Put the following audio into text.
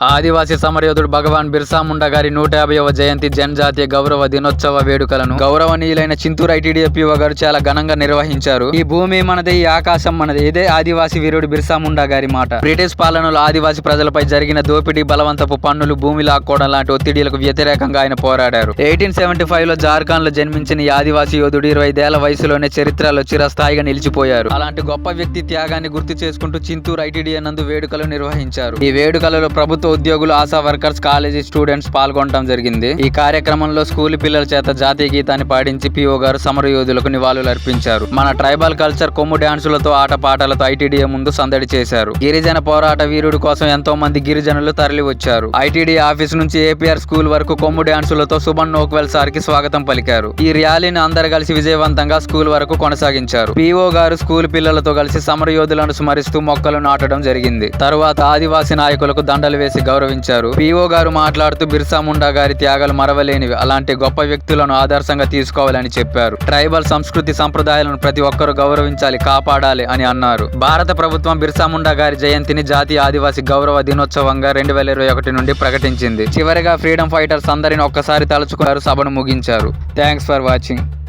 ఆదివాసీ సమరయోధుడు భగవాన్ బిర్సా ముండా గారి నూట యాభైవ జయంతి జనజాతీయ గౌరవ దినోత్సవ వేడుకలను గౌరవనీయులైన చింతూరు ఐటీడీఎఫ్ఓ గారు చాలా ఘనంగా నిర్వహించారు. ఈ భూమి మనది ఈ ఆకాశం మనది ఇదే ఆదివాసీ వీరుడు బిర్సా ముండా గారి మాట. బ్రిటిష్ పాలనలో ఆదివాసీ ప్రజలపై జరిగిన దోపిడీ బలవంతపు పన్నులు భూమి లాక్కోవడం లాంటి ఒత్తిడిలకు వ్యతిరేకంగా ఆయన పోరాడారు. ఎయిటీన్ సెవెంటీ ఫైవ్లో జార్ఖండ్లో జన్మించిన ఈ ఆదివాసీ యోధుడు ఇరవై ఐదేళ్ళ వయసులోనే చరిత్రలో చిరస్థాయిగా నిలిచిపోయారు. అలాంటి గొప్ప వ్యక్తి త్యాగాన్ని గుర్తు చేసుకుంటూ చింతూరు ఐటీడీఏ నందు వేడుకలు నిర్వహించారు. ఈ వేడుకలలో ప్రభుత్వ ఉద్యోగులు ఆశా వర్కర్స్ కాలేజీ స్టూడెంట్స్ పాల్గొనడం జరిగింది. ఈ కార్యక్రమంలో స్కూల్ పిల్లల చేత జాతీయ గీతాన్ని పాడించి పిఓ గారు సమర యోధులకు నివాళులు అర్పించారు. మన ట్రైబల్ కల్చర్ కొమ్ము డాన్సులతో ఆటపాటలతో ఐటీడీఏ ముందు సందడి చేశారు. గిరిజన పోరాట వీరుడు కోసం ఎంతో మంది గిరిజనులు తరలి వచ్చారు ఐటీడీ ఆఫీస్ నుంచి ఏపీఆర్ స్కూల్ వరకు కొమ్ము డాన్సులతో సుమన్ నోక్వెల్ సార్కి స్వాగతం పలికారు. ఈ ర్యాలీని అందరు కలిసి విజయవంతంగా స్కూల్ వరకు కొనసాగించారు. పిఓ గారు స్కూల్ పిల్లలతో కలిసి సమర యోధులను స్మరిస్తూ మొక్కలు నాటడం జరిగింది. తరువాత ఆదివాసీ నాయకులకు దండలు వేసి గౌరవించారు. పిఓ గారు మాట్లాడుతూ బిర్సా ముండా గారి త్యాగాలు మరవలేనివి. అలాంటి గొప్ప వ్యక్తులను ఆదర్శంగా తీసుకోవాలని చెప్పారు. ట్రైబల్ సంస్కృతి సంప్రదాయాలను ప్రతి ఒక్కరూ గౌరవించాలి కాపాడాలి అని అన్నారు. భారత ప్రభుత్వం బిర్సా ముండా గారి జయంతిని జాతీయ ఆదివాసి గౌరవ దినోత్సవంగా రెండు వేల ఇరవై ఒకటి నుండి ప్రకటించింది. చివరిగా ఫ్రీడమ్ ఫైటర్స్ అందరిని ఒక్కసారి తలుచుకున్నారు సభను ముగించారు. Thanks for watching.